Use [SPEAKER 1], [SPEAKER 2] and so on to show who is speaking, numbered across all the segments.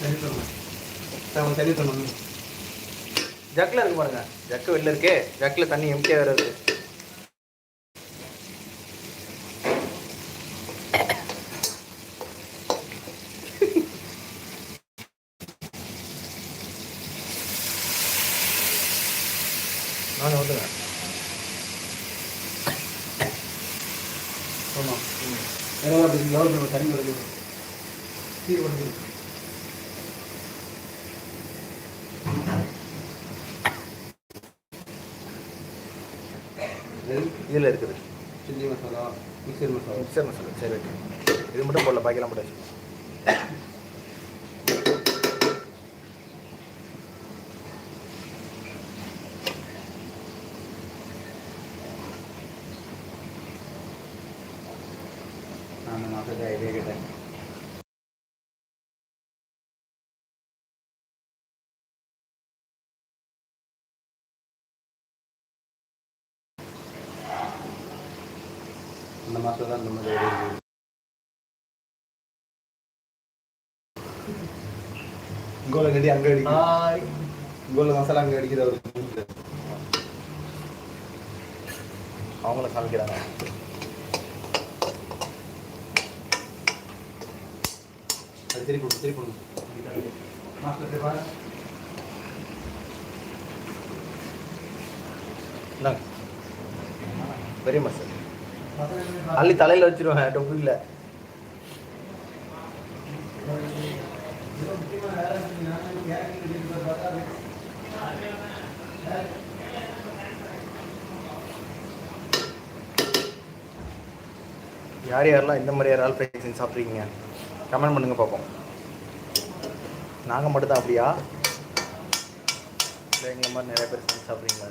[SPEAKER 1] தண்ணி தரணும் தண்ணி தரணும்
[SPEAKER 2] ஜக்கில் இருக்கு பாருங்க ஜக்கு வெளில இருக்கே ஜக்கில் தண்ணி எம்டியாக வேறு இருக்கு நான் வந்துங்க
[SPEAKER 1] ஆமாம் எவ்வளோ தண்ணி வருது கீழே வருது
[SPEAKER 2] இதில் இருக்குது.
[SPEAKER 1] Chilli masala mixture masala.
[SPEAKER 2] Mixture masala சரி ஓகே. இது மட்டும் போடல பாக்கிலாம் போட்டாச்சு.
[SPEAKER 1] நான் மசாலா ஐடியா கேட்டேன். மாதிரி ஐடியா இருக்குது இங்கோல கட்டி அங்கே அடிக்குது
[SPEAKER 2] ஹாய்
[SPEAKER 1] இங்கோல மசாலா அங்கே அடிக்குது அவர்
[SPEAKER 2] அவங்கள சமைக்கிறாங்க
[SPEAKER 1] அது திருப்பி கொடுங்க கொடுங்க
[SPEAKER 2] பெரிய மசாலா அள்ளி தலையில் வச்சிருவேன் டொப்பில் யார் யாரெல்லாம் இந்த மாதிரி யாரால் ஃப்ரை செஞ்சு சாப்பிட்றீங்க கமெண்ட் பண்ணுங்க பார்ப்போம் நாங்கள் மட்டும்தான் அப்படியா? இல்லை எங்களை மாதிரி நிறைய பேர் செஞ்சு சாப்பிட்றீங்களா?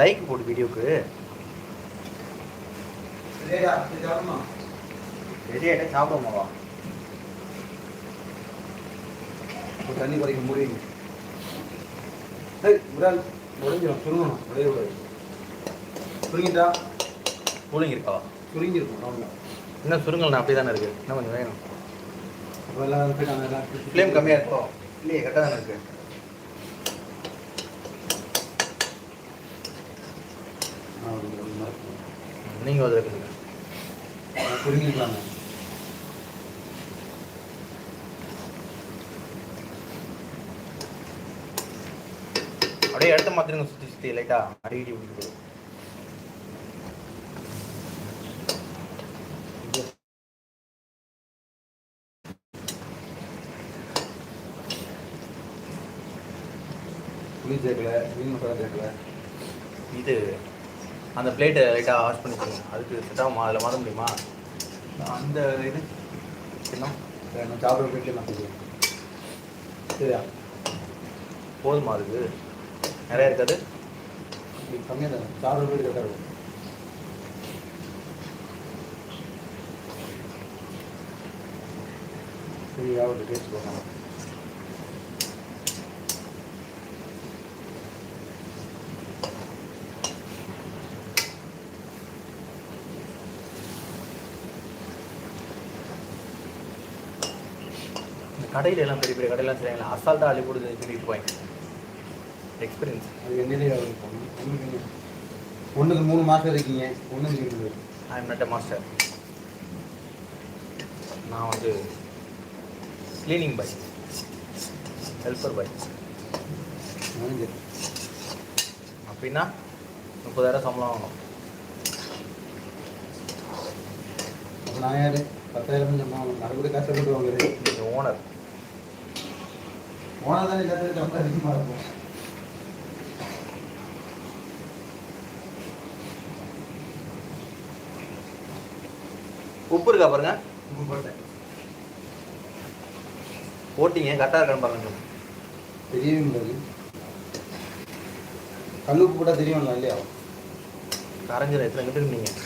[SPEAKER 2] லைக் போடு வீடியோக்கு. ரெடி ஆகிட்டா சாப்பிடுமாவா
[SPEAKER 1] ஒரு தண்ணி குறைக்க முடியும் ஏய் உடால் உடைஞ்சிடும் சுருங்கணும். உடைய கூடாது சுருங்கிட்டா?
[SPEAKER 2] கூலிங் இருக்கா
[SPEAKER 1] சுருங்கிருக்கும். அவ்வளோ
[SPEAKER 2] இன்னும் சுருங்கல் அப்படி தானே இருக்கு. இன்னும் கொஞ்சம் வேணும்.
[SPEAKER 1] அப்போ எல்லாம்
[SPEAKER 2] ஃப்ளேம் கம்மியாக இருக்கோ? இல்லையே கரெக்டாக தானே இருக்கு.
[SPEAKER 1] ஆ, ஒரு இருக்கும்.
[SPEAKER 2] நீங்கள்
[SPEAKER 1] ஆ, சுருங்கிக்கலாங்க
[SPEAKER 2] அப்படியே இடத்த மாற்றிருங்க சுற்றி சுற்றி லைட்டாக அடிக்கடி விட்டு
[SPEAKER 1] புளி சேர்க்கல மீன் மசாலா சேர்க்கல.
[SPEAKER 2] இது அந்த பிளேட்டை லைட்டாக வாஷ் பண்ணிக்கோங்க. அதுக்கு செட் ஆகுமா அதில் மாற்ற முடியுமா? அந்த இது என்ன?
[SPEAKER 1] சாப்பிட்ற நான் சொல்லுவேன் சரியா?
[SPEAKER 2] போதுமா அதுக்கு? நிறையா இருக்காது?
[SPEAKER 1] கம்மியாக தானே சாப்பிட்ற வீடு கரெக்டாக இருக்கும் சரி ஆகட்டும் டேஸ்ட் பார்க்கலாம்.
[SPEAKER 2] கடையில எல்லாம் பெரிய பெரிய கடையெல்லாம் செய்றாங்களா அசால்ட்டாக அள்ளி போட்டு சொல்லிட்டு போய். எக்ஸ்பீரியன்ஸ்
[SPEAKER 1] அது என்னதே ஒன்றுக்கு மூணு மாதம் இருக்கீங்க ஒன்றுக்கு இருக்குது
[SPEAKER 2] I am not a master நான் வந்து க்ளீனிங் பாய் ஹெல்ப்பர் பாய் அப்படின்னா முப்பதாயிரம் சம்பளம் வாங்கணும்.
[SPEAKER 1] அப்போ நான் யார்? பத்தாயிரம் மறுபடியும் கஷ்டப்பட்டு வாங்குறது.
[SPEAKER 2] நீங்கள் ஓனர்
[SPEAKER 1] போனால் தானே கஷ்டப்பட்டு ரொம்ப அதிகமாக இருக்கும்
[SPEAKER 2] உப்பு இருக்கா பாருங்க?
[SPEAKER 1] உப்பு போட்டேன்.
[SPEAKER 2] போட்டிங்க கரெக்டாக இருக்கான்னு பாருங்க.
[SPEAKER 1] தெரியவே முடியாது கல் உப்பு போட்டால் தெரியும்ல இல்லையா?
[SPEAKER 2] கரைஞ்சிடும் எத்தனை கிட்ட நீங்கள்